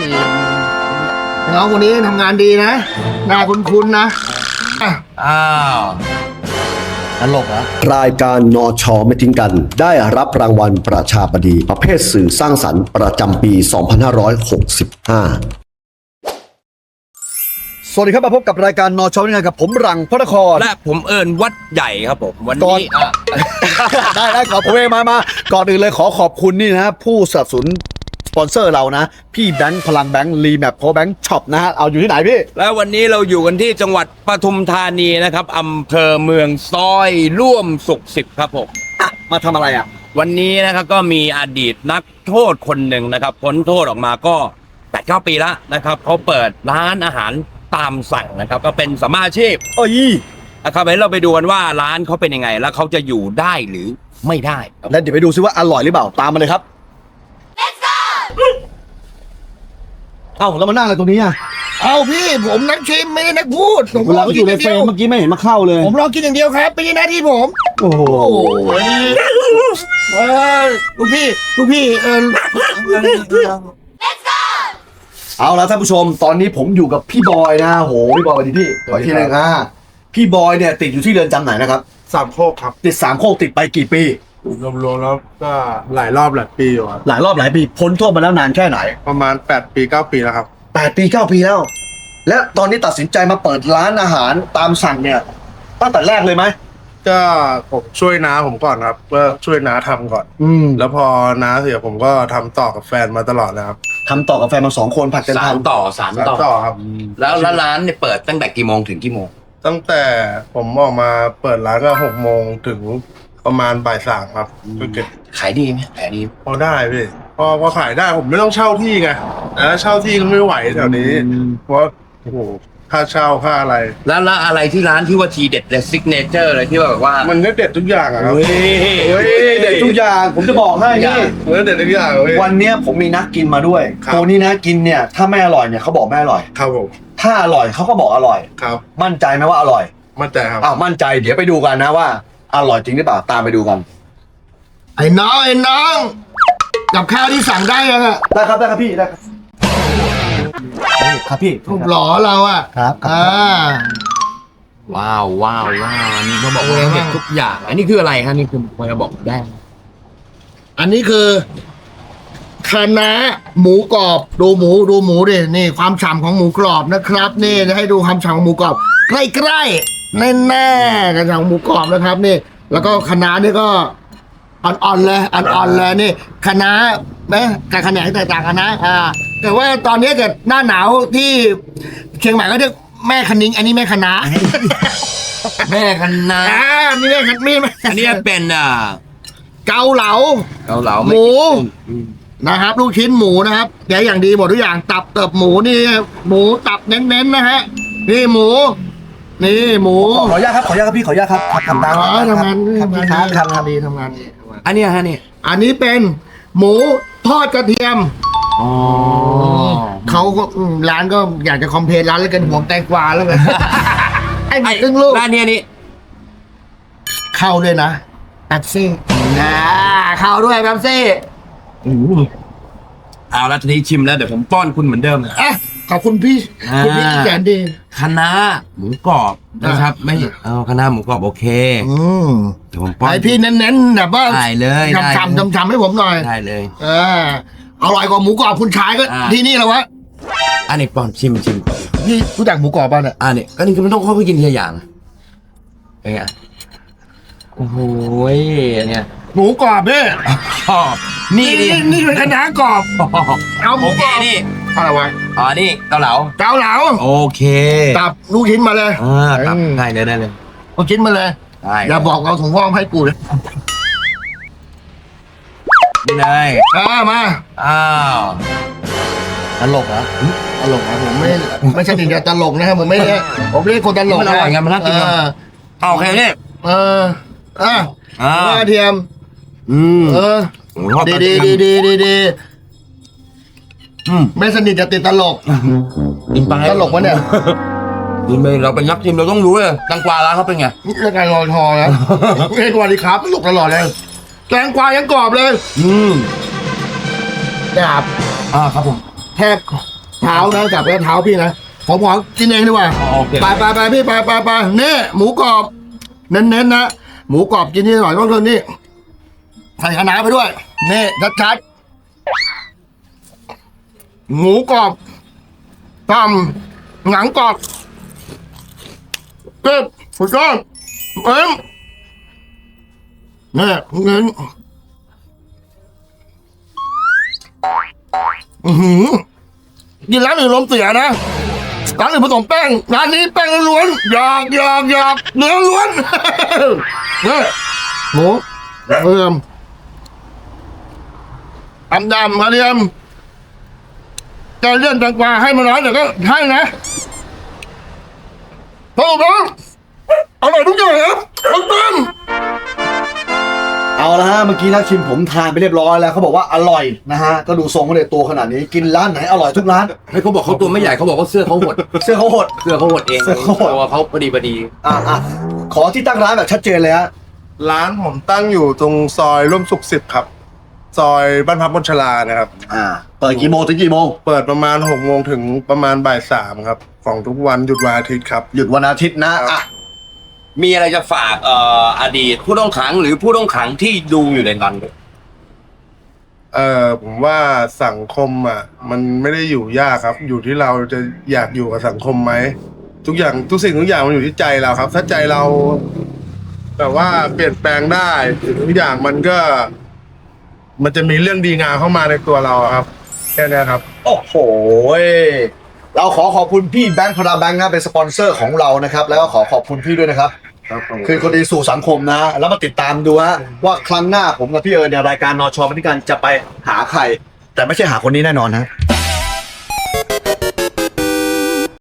นี่น้องคนนี้ทำงานดีนะหน้าคุ้นๆนะอะอ้าวตลกเหรอ รายการนอชอไม่ทิ้งกัน ได้รับรางวัลประชาบดีประเภทสื่อสร้างสรรค์ประจำปี 2565สวัสดีครับมาพบกับรายการนอชอไม่ทิ้งกันกับผมรังพระนครและผมเอิญวัดใหญ่ครับผม วันก่อน นี้อะ ได้ได้ขอบผมเองมามาก่อนอื่นเลยขอขอบคุณนี่นะผู้สนับสนุนส ปอนเซอร์เรานะ พี่แบงค์พลังแบงค์รีแมปโพแบงค์ช็อปนะฮะเอาอยู่ที่ไหนพี่ แล้ววันนี้เราอยู่กันที่จังหวัดปทุมธานีนะครับอำเภอเมืองซอยร่วมสุขสิบครับผมมาทำอะไรอะ วันนี้นะครับก็มีอดีตนักโทษคนหนึ่งนะครับพ้นโทษออกมาก็แปดเก้าปีแล้วนะครับเขาเปิดร้านอาหารตามสั่งนะครับ ก็เป็นสมมาอาชีพเอ้ยนะครับเดี๋ยวเราไปดูกันว่าร้านเขาเป็นยังไง แล้วเขาจะอยู่ได้หรือไม่ได้ครับแล้วเดี๋ยวไปดูซิว่าอร่อยหรือเปล่าตามมาเลยครับ เอ้าแล้วมานั่งอะไรตรงนี้อะเอาพี่ผมนักชิมไม่ได้นักพูดผมเวลาเขาอยู่ในเฟรมเมื่อกี้ไม่เห็นมาเข้าเลย ผมรอกินอย่างเดียวครับไม่ใช่หน้าที่ผมโอ้โหโอ้ยเออลูกพี่ลูกพี่เออเอาละท่านผู้ชมตอนนี้ผมอยู่กับพี่บอยนะโหพี่บอยสวัสดีพี่ขออีกทีหนึงอะพี่บอยเนี่ยติดอยู่ที่เรือนจำไหนนะครับ สามโคกครับ ติดสามโคกติดไปกี่ปี รวมๆแล้วก็หลายรอบหลายปีอยู่ครับหลายรอบหลายปีพ้นโทษมาแล้วนานแค่ไหนประมาณ 8 ปี 9 ปีแล้วครับ แปดปีเก้าปีแล้ว และตอนนี้ตัดสินใจมาเปิดร้านอาหารตามสั่งเนี่ยตั้งแต่แรกเลยไหมก็ผมช่วยน้าผมก่อนครับก็ช่วยน้าทำก่อน อืมแล้วพอน้าเสียผมก็ทำต่อกับแฟนมาตลอดนะครับทำต่อกับแฟนมาสองคนผัดกันสามทำต่อสามสานต่อ ต่อครับ แล้วแล้วร้านเนี่ยเปิดตั้งแต่กี่โมงถึงกี่โมงตั้งแต่ผมออกมาเปิดร้านก็หกโมงถึง ประมาณบ่ายสามครับก็เก็บขายดีไหมขายดี พอได้พี่พอพอขายได้ผมไม่ต้องเช่าที่ไงแล้วเช่าที่ก็ไม่ไหวแถวนี้ เพราะโอ้โหค่าเช่าค่าอะไร แล้วแล้วอะไรที่ร้านที่ว่าทีเด็ดเลยซิกเนเจอร์เลยที่ว่าแบบว่า มันก็เด็ดทุกอย่างอะครับเฮ้ยเฮ้ยเด็ดทุกอย่างผมจะบอกให้นี่มันก็เด็ดทุกอย่างเว้ยวันเนี้ยผมมีนักกินมาด้วยครับ ตัวนี้นะกินเนี่ย ถ้าไม่อร่อยเนี่ยเขาบอกไม่อร่อย ครับผมถ้าอร่อยเขาก็บอกอร่อย ครับมั่นใจไหมว่าอร่อยมั่นใจครับอ้าวมั่นใจเดี๋ยวไปดูกันนะว่า อร่อยจริงหรือเปล่าตามไปดูกัน ไอ้น้องไอ้น้อง กับข้าวที่สั่งได้ยังอะได้ครับได้ครับพี่ได้ครับครับพี่รูปหล่อเราอะครับครับอ่า ว้าวว้าวว้าวอันนี้เขาบอกว่าโอ้ยเด็ดทุกอย่าง อันนี้คืออะไรฮะนี่คือพอจะบอกได้ไหมอันนี้คือคะน้าหมูกรอบดูหมูดูหมูดินี่ ความฉ่ำของหมูกรอบนะครับ นี่จะให้ดูความฉ่ำของหมูกรอบใกล้ๆ แน่ๆกันฉ่ำของหมูกรอบนะครับนี่ แล้วก็คะน้านี่ก็อ่อนๆเลยอ่อนๆเลยนี่คะน้าไหมกับขนงแตกต่างกันนะอ่าแต่ว่าตอนนี้เกิดหน้าหนาวที่เชียงใหม่ก็เรียกแม่คันนิง อันนี้แม่คณะแม่กันนะอ่านี่แม่คันนี่แม่อันนี้เป็นอ่าเกาเหลาเกาเหลาหมูอืมนะครับลูกชิ้นหมูนะครับแกะอย่างดีหมดทุกอย่างตับเติบหมูนี่หมูตับเน้นๆนะฮะนี่หมู นี่หมูขออนุญาตครับขออนุญาตครับพี่ขออนุญาตครับทำตามอ๋อทำงานครับทำพี่งานครับครับทำงานดีทำงานดีทำงานดีอันเนี้ยฮะนี่อันนี้เป็นหมูทอดกระเทียม อ๋อเขาก็อืมร้านก็อยากจะคอมเพลนร้านแล้วกันห่วงแตงกวาแล้วกัน ไอ้ไอ้ครึ่งลูก ร้านเนี้ยนี่เข้าด้วยนะแป๊บซี่อ่าเข้าด้วยแป๊บซี่เอาละทีนี้ชิมแล้วเดี๋ยวผมป้อนคุณเหมือนเดิมอะ ขอบคุณพี่คุณพี่อ่าแสนดี คณะหมูกรอบนะครับ ไม่เอาคณะหมูกรอบโอเคอืมเดี๋ยวผมป้อนไอพี่เน้นๆแบบว่าได้เลยได้ฉ่ำๆฉ่ำๆให้ผมหน่อย ได้เลย เอออร่อยกว่าหมูกรอบคุณชายก็อ่า ที่นี่แล้ววะอันนี้ป้อนชิมชิมพี่รู้จักหมูกรอบป่ะเนี่ยอันนี้ก็นี่คือมันต้องค่อยๆกินทีละอย่างเป็นไงโอ้โหอันเนี่ยหมูกรอบเนี่ยชอบนี่ดินี่เป็นคณะน้ากรอบเอาหมูโอกเครอบนี่ อะไรวะอ๋อนี่เกาเหลาเกาเหลาโอเคตับลูกชิ้นมาเลยอ่าตับได้เลยได้เลยลูกชิ้นมาเลยได้อย่าบอกเราถุงว่องให้กูเลยนี่เลยอ่ามาอ้าวตลกเหรอตลกนะผมไม่ไม่ใช่ถึงจะตลกนะครับผมไม่ได้ผมไม่ใช่คนตลกมันอร่อยไงมันน่ากินเอไงอเอาโอเคนี่เอออะอ่ากระเทียมอืมเออชอบดีกระดีเทีดียมดีดีดีอืม ไม่สนิทจะติดตลก กินไปตลกวะเนี่ย กินไปเราเป็นนักชิมเราต้องรู้เลยตังกวาร้านเขาเป็นไงนี่รายการรอทอนะไม่ใช่กวาดีครับตลกตลอดเลยแกงกวายังกรอบเลยอืมครับอ่าครับผม แทบเท้านะจับแล้วเท้าพี่นะผมขอกินเองดีกว่าโอเค ไปไปไปพี่ไปไปไปนี่หมูกรอบเน้นๆนะหมูกรอบกินนี่หน่อยต้องเรื่องนี้ใส่คะน้าไปด้วยนี่ชัดๆ หมูกรอบตำหนังกรอบเก็บสุดยอดเอ็มเนี่เงินอือหือกินร้านอื่นลมเสียนะร้านอื่นผสมแป้งร้านนี้แป้งล้วนหยอกหยอกหยอกเนื้อล้วนเนี่ยหมูกระเทียมตำดำกระเทียม จะเลื่อนแตงกวาให้มาน้อยแต่ก็ให้นะสรุปแล้วอร่อยทุกอย่างครับคุณต้มเอาละฮะเมื่อกี้นักชิมผมทานไปเรียบร้อยแล้วเขาบอกว่าอร่อยนะฮะก็ดูทรงเขาเลยตัวขนาดนี้กินร้านไหนอร่อยทุกร้านให้เขาบอกเขาตัวไม่ใหญ่เขาบอกว่าเสื้อเขาหด เสื้อเขาหดเสื้อเขาหดเองเสื้อเขาหด ตัวเขาพอดีพอดีอะอะขอที่ตั้งร้านแบบชัดเจนเลยฮะร้านผมตั้งอยู่ตรงซอยร่วมสุขสิบครับ ซอยบ้านพับบนชลานะครับ อ่า เปิดกี่โมงถึงกี่โมง เปิดประมาณหกโมงถึงประมาณบ่ายสามครับ ของทุกวันหยุดวันอาทิตย์ครับ หยุดวันอาทิตย์นะ อะ มีอะไรจะฝากเอ่ออดีตผู้ต้องขังหรือผู้ต้องขังที่ดูอยู่ในตอนนี้เออผมว่าสังคมอะ มันไม่ได้อยู่ยากครับ อยู่ที่เราจะอยากอยู่กับสังคมไหมทุกอย่างทุกสิ่งทุกอย่างมันอยู่ที่ใจเราครับ ถ้าใจเรา แบบว่าเปลี่ยนแปลงได้ทุกอย่างมันก็ มันจะมีเรื่องดีงามเข้ามาในตัวเราอะครับ แค่เนี้ยครับ โอ้โหเราขอขอบคุณพี่แบงค์พราแบงค์นะเป็นสปอนเซอร์ของเรานะครับ แล้วก็ขอขอบคุณพี่ด้วยนะครับ ครับผมคือคนดีสู่สังคมนะ แล้วมาติดตามดูฮะว่าครั้งหน้าผมกับพี่เอิญเนี่ยรายการนอชอพันธิการจะไปหาใคร แต่ไม่ใช่หาคนนี้แน่นอนนะ